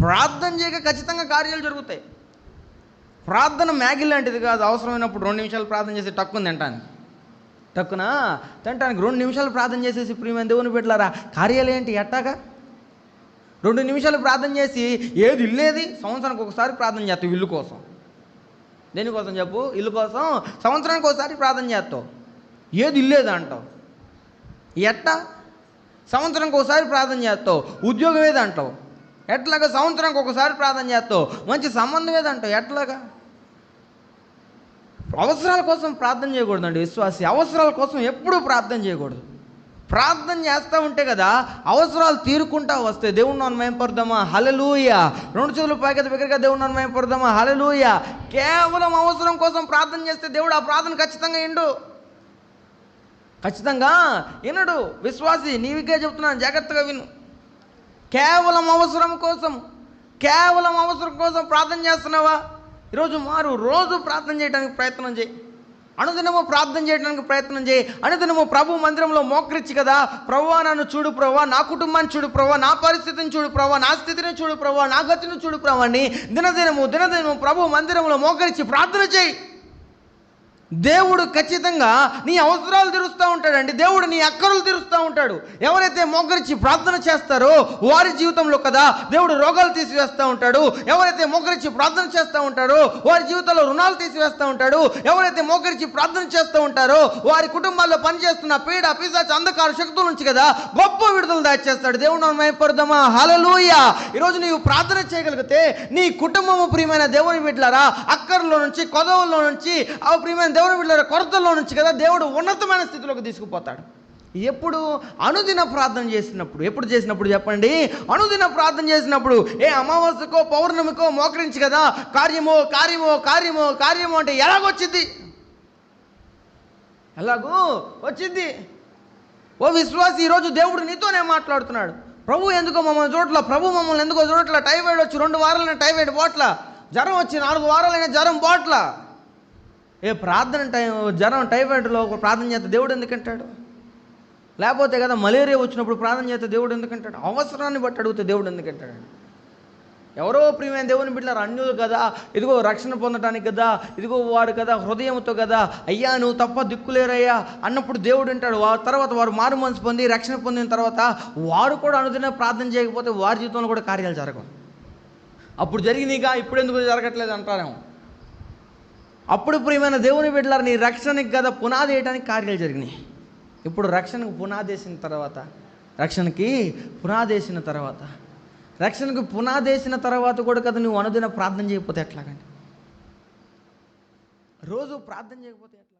ప్రార్థన చేయక ఖచ్చితంగా కార్యాలు జరుగుతాయి. ప్రార్థన మ్యాగీ లాంటిది కాదు అవసరమైనప్పుడు రెండు నిమిషాలు ప్రార్థన చేసి టక్కుని తింటానికి. టక్కున? తింటానికి రెండు నిమిషాలు ప్రార్థన చేసేసి ప్రియమైన దేవుని పెట్టారా కార్యాలు ఏంటి ఎట్టాగా? రెండు నిమిషాలు ప్రార్థన చేసి ఏది ఇల్లేది? సంవత్సరానికి ఒకసారి ప్రార్థన చేస్తావు ఇల్లు కోసం. దేనికోసం చెప్పు? ఇల్లు కోసం సంవత్సరానికి ఒకసారి ప్రార్థన చేస్తావు. ఏది ఇల్లేదు అంటావు. ఎట్టా? సంవత్సరానికి ఒకసారి ప్రార్థన చేస్తావు. ఉద్యోగం ఏది అంటావు? ఎట్లాగా సంవత్సరానికి ఒకసారి ప్రార్థన చేస్తావు. మంచి సంబంధం ఏదంటావు? ఎట్లాగా? అవసరాల కోసం ప్రార్థన చేయకూడదండి విశ్వాసి. అవసరాల కోసం ఎప్పుడూ ప్రార్థన చేయకూడదు. ప్రార్థన చేస్తూ ఉంటే కదా అవసరాలు తీరుకుంటా వస్తాయి. దేవుణ్ణి నన్ను మేంపడదామా హలలుయ రెండు చేతులు పైకి దగ్గరగా దేవుణ్ణి నన్ను మేంపడదామా హలలుయ కేవలం అవసరం కోసం ప్రార్థన చేస్తే దేవుడు ఆ ప్రార్థన ఖచ్చితంగా ఎండు ఖచ్చితంగా వినడు. విశ్వాసి నీవిగా చెప్తున్నాను జాగ్రత్తగా విను. కేవలం అవసరం కోసం కేవలం అవసరం కోసం ప్రార్థన చేస్తున్నావా? ఈరోజు మారు రోజు ప్రార్థన చేయడానికి ప్రయత్నం చేయి. అనుదినము ప్రార్థన చేయడానికి ప్రయత్నం చేయి. అనుదినము ప్రభు మందిరంలో మోకరించి కదా ప్రభువా నన్ను చూడు ప్రభా నా కుటుంబాన్ని చూడు ప్రభా నా పరిస్థితిని చూడు ప్రభా నా స్థితిని చూడు ప్రభా నా గతిని చూడు ప్రభా అని దినదినము దినదినము ప్రభు మందిరంలో మోకరించి ప్రార్థన చేయి. దేవుడు ఖచ్చితంగా నీ అవసరాలు తీరుస్తూ ఉంటాడండి. దేవుడు నీ అక్కరులు తీరుస్తూ ఉంటాడు. ఎవరైతే మొగ్గరించి ప్రార్థన చేస్తారో వారి జీవితంలో కదా దేవుడు రోగాలు తీసివేస్తూ ఉంటాడు. ఎవరైతే మొగ్గరించి ప్రార్థన చేస్తూ ఉంటారో వారి జీవితంలో రుణాలు తీసివేస్తూ ఉంటాడు. ఎవరైతే మొగ్గరించి ప్రార్థన చేస్తూ ఉంటారో వారి కుటుంబాల్లో పనిచేస్తున్న పీడ పిశాచ అంధకార శక్తుల నుంచి కదా గొప్ప విడుదల దాచేస్తాడు. దేవుడు మైపడదామా హలలోయ ఈరోజు నీవు ప్రార్థన చేయగలిగితే నీ కుటుంబము ప్రియమైన దేవుని బిడ్డలారా అక్కర్లో నుంచి కొదవుల్లో నుంచి ఆ ప్రియమైన దేవుని వీళ్ళ కొరతల్లో నుంచి కదా దేవుడు ఉన్నతమైన స్థితిలోకి తీసుకుపోతాడు. ఎప్పుడు అనుదిన ప్రార్థన చేసినప్పుడు ఎప్పుడు చేసినప్పుడు చెప్పండి? అనుదిన ప్రార్థన చేసినప్పుడు ఏ అమావాస్యకో పౌర్ణమికో మోకరించి కదా కార్యమో కార్యమో కార్యమో కార్యమో అంటే ఎలాగొచ్చింది ఎలాగూ వచ్చింది ఓ విశ్వాసి ఈరోజు దేవుడు నీతోనే మాట్లాడుతున్నాడు. ప్రభు ఎందుకో మమ్మల్ని చూడట్ల? ప్రభు మమ్మల్ని ఎందుకో చూడట్ల? టైఫాయిడ్ వచ్చి రెండు వారాలైనా టైఫాయిడ్ పోట్ల? జ్వరం వచ్చి నాలుగు వారాలైనా జ్వరం పోట్ల? ఏ ప్రార్థన టైం జ్వరం టైఫాయిడ్లో ఒక ప్రార్థన చేస్తే దేవుడు ఎందుకంటాడు లేకపోతే కదా మలేరియా వచ్చినప్పుడు ప్రార్థన చేస్తే దేవుడు ఎందుకంటాడు అవసరాన్ని బట్టి అడిగితే దేవుడు ఎందుకంటాడు ఎవరో ప్రియమైన దేవుని బిడ్డలారు అన్యులు కదా ఇదిగో రక్షణ పొందడానికి కదా ఇదిగో వాడు కదా హృదయంతో కదా అయ్యా నువ్వు తప్ప దిక్కులేరయ్యా అన్నప్పుడు దేవుడు అంటాడు. వారి తర్వాత వారు మారు మనసు పొంది రక్షణ పొందిన తర్వాత వారు కూడా అనుదిన ప్రార్థన చేయకపోతే వారి జీవితంలో కూడా కార్యాలు జరగవు. అప్పుడు జరిగినాయిగా ఇప్పుడు ఎందుకు జరగట్లేదు అంటారేమో. అప్పుడు ప్రియమైన దేవుని బిడ్డలారు నీ రక్షణకి కదా పునాది వేయడానికి కార్యాలు జరిగినాయి. ఇప్పుడు రక్షణకు పునాది వేసిన తర్వాత రక్షణకి పునాది వేసిన తర్వాత రక్షణకు పునాది వేసిన తర్వాత కూడా కదా నువ్వు అనుదిన ప్రార్థన చేయకపోతే ఎట్లాగండి? రోజు ప్రార్థన చేయకపోతే ఎట్లా